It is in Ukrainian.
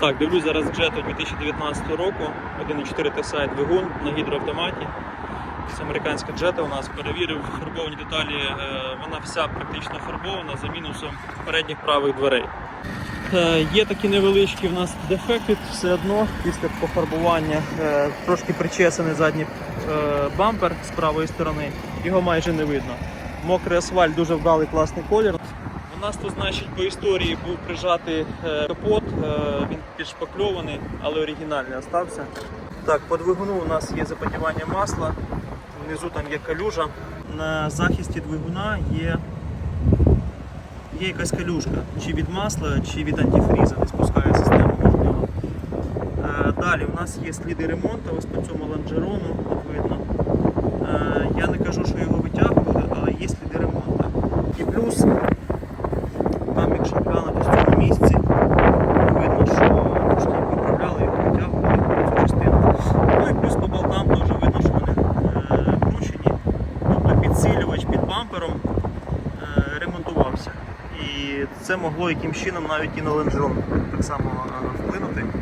Так, дивлюсь зараз Jetta 2019 року, 1.4 TSI двигун на гідроавтоматі. Це американська Jetta у нас перевірив фарбовані деталі. е, Вона вся практично фарбована за мінусом передніх правих дверей. Е, Є такі невеличкі в нас дефекти все одно після пофарбування. е, Трошки причесаний задній бампер з правої сторони, його майже не видно. Мокрий асфальт, дуже вдалий класний колір. У нас тут, значить, по історії був прижатий е, капот, е, він підшпакльований, але оригінальний остався. Так, по двигуну у нас є запотівання масла, внизу там є калюжа. На захисті двигуна є, є якась калюжка, чи від масла, чи від антифріза, не спускає систему можливо. Е, Далі у нас є сліди ремонту, ось по цьому лонжерону видно. Я не кажу, що його витягували, але є сліди ремонту. І плюс якщо в цьому місці, видно, що трошки виправляли його, витягували цю частину. Ну і плюс по болтам теж видно, що вони е, кручені. Тобто підсилювач під бампером е, ремонтувався. І це могло яким чином навіть і на лонжерон так само е, вплинути.